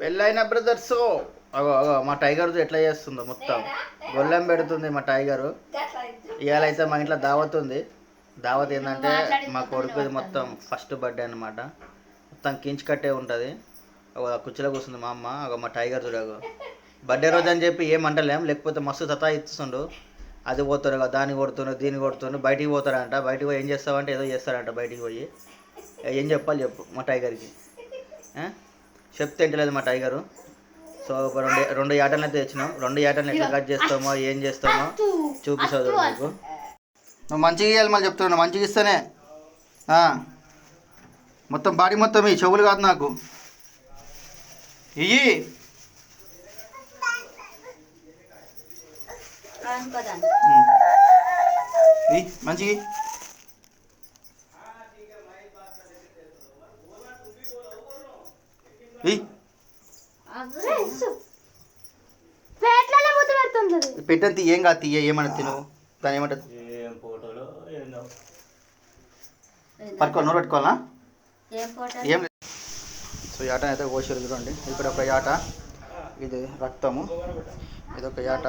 పెళ్ళైన బ్రదర్స్ అగో అగో మా టైగర్ ఎట్లా చేస్తుందో మొత్తం. గొల్లెం పెడుతుంది మా టైగరు. ఇవాళ అయితే మా ఇంట్లో దావత్ ఉంది దావత్ ఏంటంటే మా కొడుకుది మొత్తం ఫస్ట్ బర్త్డే అన్నమాట. మొత్తం కించి కట్టే ఉంటుంది. ఒక కుర్చీలో కూర్చుంది మా అమ్మ. ఒక మా టైగర్ చూడగో బర్త్డే రోజు అని చెప్పి ఏమంటలేం లేకపోతే మస్తు సతా ఇస్తుండు అది పోతారు కదా దాన్ని కొడుతుండ్రు దీన్ని కొడుతుండ్రు బయటికి పోతారంట బయటికి పోయి ఏం చేస్తావంటే ఏదో చేస్తారంట బయటికి పోయి. ఏం చెప్పాలి చెప్పు మా టైగర్కి? చెప్తే ఇంటలేదు మా టైగరు సో ఒక రెండు రెండు యాటలను అయితే తెచ్చినాం. రెండు యాటలను ఎట్లా కట్ చేస్తామో ఏం చేస్తామో చూపిస్తావు చూడు నీకు. నువ్వు మంచిగా ఇవ్వాలి మళ్ళీ చెప్తున్నావు మంచిగా ఇస్తేనే. ఆ. మొత్తం బాడీ మొత్తం ఈ చెవులు కాదు నాకు. ఇయ్యి. మంచిగా పెడుతుంది. పెట్టంతి ఏం కాదు తీయ ఏమన్నా తిను. దాని ఏమంటుంది ఏం ఫోటోలు ఏందో. పట్టుకో నూరు పెట్టుకోవాలా? ఏం సో యాట అయితే కోసారు చూడండి. ఇక్కడ ఒక యాట ఇది రక్తము. ఇది ఒక యాట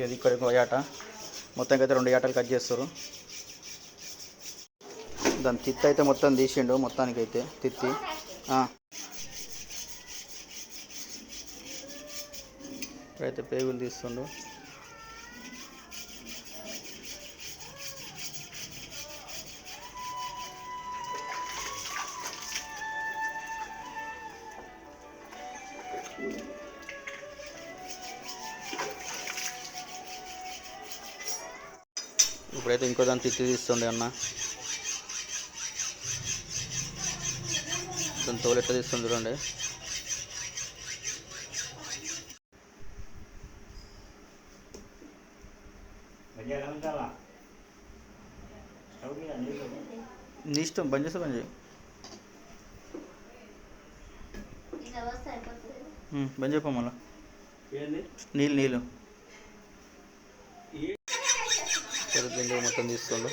ఇది ఇక్కడ ఒక యాట మొత్తం అయితే రెండు యాటలు కట్ చేస్తారు. దాని తిత్తి అయితే మొత్తం తీసిండు మొత్తానికైతే తిత్తి. ఇప్పుడైతే ఇక్కడైతే పేగులు తీస్తుండు. ఇప్పుడైతే ఇంకో దాన్ని తిత్తి తీస్తుండే అన్న. దాని తోలు ఎట్లా తీస్తుంది చూడండి. నీ ఇష్టం బంద్ చేస్తే బంద్ చేయి. బంద్ చెప్పా మళ్ళా. నీళ్ళు నీళ్ళు. మొత్తం తీస్తుండు.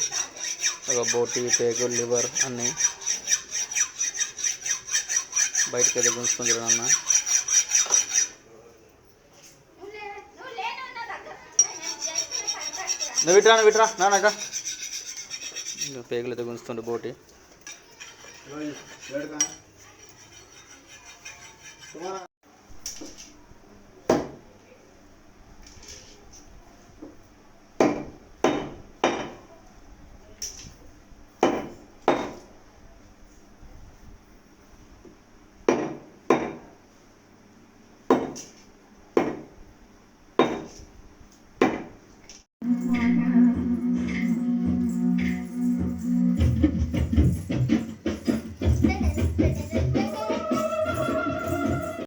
ఒక బోటి పేగు లివర్ అన్నీ. బయటకు అయితే గుంజుకొని అన్న. నువ్వు విట్రా నువ్వు విట్రా నా పేగులు అయితే గుంజుతుండు బోటి. కుమారా